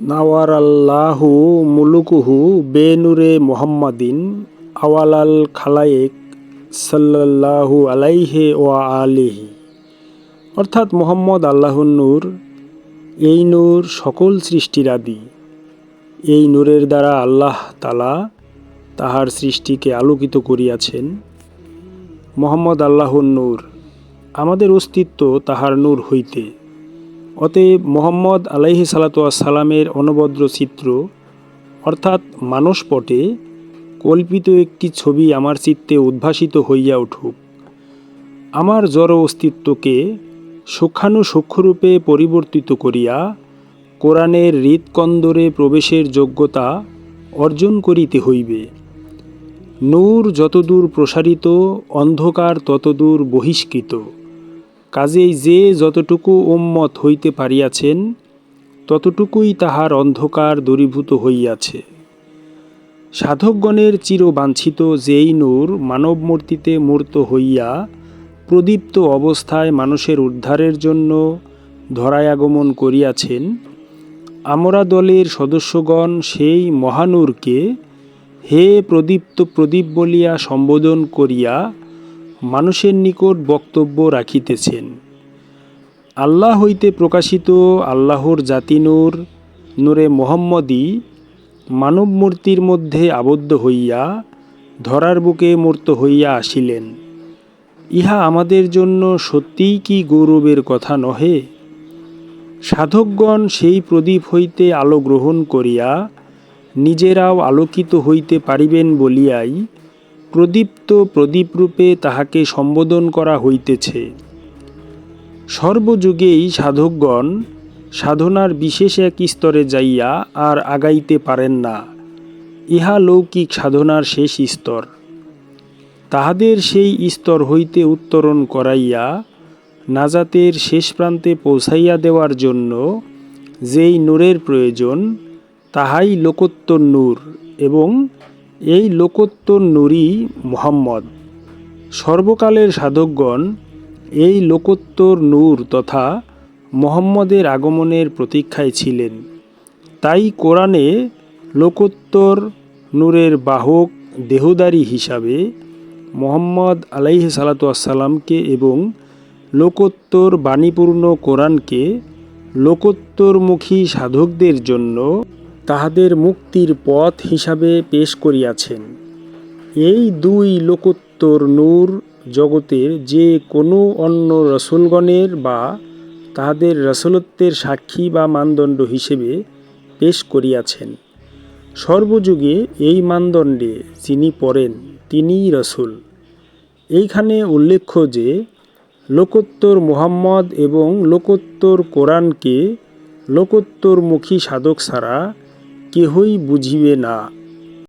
নাওয়ার আল্লাহু মুলুকুহু বেনুরে মোহাম্মদিন আওয়ালাল খালায়েক সাল্লাল্লাহু আলাইহে ওয়া আলিহি। অর্থাৎ মোহাম্মদ আল্লাহর নূর, এই নূর সকল সৃষ্টির আদি। এই নূরের দ্বারা আল্লাহ তালা তাহার সৃষ্টিকে আলোকিত করিয়াছেন। মোহাম্মদ আল্লাহর নূর, আমাদের অস্তিত্ব তাহার নূর হইতে। অতএব মোহাম্মদ আলাইহি সালামের অনবদ্র চিত্র, অর্থাৎ মানসপটে কল্পিত একটি ছবি আমার চিত্তে উদ্ভাসিত হইয়া উঠুক। আমার জড় অস্তিত্বকে সূক্ষ্মাণুসূক্ষ্মরূপে পরিবর্তিত করিয়া কোরআনের হৃৎকন্দরে প্রবেশের যোগ্যতা অর্জন করিতে হইবে। নূর যতদূর প্রসারিত, অন্ধকার ততদূর বহিষ্কৃত। কাজেই যে যতটুকু উম্মত হইতে পারিয়াছেন, ততটুকুই তাহার অন্ধকার দূরীভূত হইয়াছে। সাধকগণের চিরবাঞ্ছিত যেই নূর মানবমূর্তিতে মূর্ত হইয়া প্রদীপ্ত অবস্থায় মানুষের উদ্ধারের জন্য ধরায় আগমন করিয়াছেন, আমরা দলের সদস্যগণ সেই মহানূরকে হে প্রদীপ্ত প্রদীপ বলিয়া সম্বোধন করিয়া মানুষের নিকট বক্তব্য রাখিতেছেন। আল্লাহ হইতে প্রকাশিত আল্লাহর জাতি নূর নূরে মোহাম্মদী মানব মূর্তির মধ্যে আবদ্ধ হইয়া ধরার বুকে মূর্ত হইয়া আসিলেন। ইহা আমাদের জন্য সত্যিই কি গৌরবের কথা নহে? সাধকগণ সেই প্রদীপ হইতে আলো গ্রহণ করিয়া নিজেরাও আলোকিত হইতে পারিবেন বলিয়াই প্রদীপ্ত প্রদীপরূপে তাহাকে সম্বোধন করা হইতেছে। সর্বযুগেই সাধকগণ সাধনার বিশেষ এক স্তরে যাইয়া আর আগাইতে পারেন না। ইহা লৌকিক সাধনার শেষ স্তর। তাহাদের সেই স্তর হইতে উত্তরণ করাইয়া নাজাতের শেষ প্রান্তে পৌঁছাইয়া দেওয়ার জন্য যেই নূরের প্রয়োজন, তাহাই লোকোত্তর নূর এবং এই লোকোত্তর নূরই মোহাম্মদ। সর্বকালের সাধকগণ এই লোকোত্তর নূর তথা মোহাম্মদের আগমনের প্রতীক্ষায় ছিলেন। তাই কোরআনে লোকোত্তর নূরের বাহক দেহদারী হিসাবে মোহাম্মদ আলাইহি সালাতামকে এবং লোকোত্তর বাণীপূর্ণ কোরআনকে লোকোত্তরমুখী সাধকদের জন্য তাহাদের মুক্তির পথ হিসাবে পেশ করিয়াছেন। এই দুই লোকোত্তর নূর জগতের যে কোনো অন্য রসুলগণের বা তাহাদের রসলত্বের সাক্ষী বা মানদণ্ড হিসেবে পেশ করিয়াছেন। সর্বযুগে এই মানদণ্ডে যিনি পড়েন, তিনিই রসুল। এইখানে উল্লেখ্য যে, লোকোত্তর মুহাম্মদ এবং লোকোত্তর কোরআনকে লোকোত্তরমুখী সাধক ছাড়া কেহই বুঝিবে না।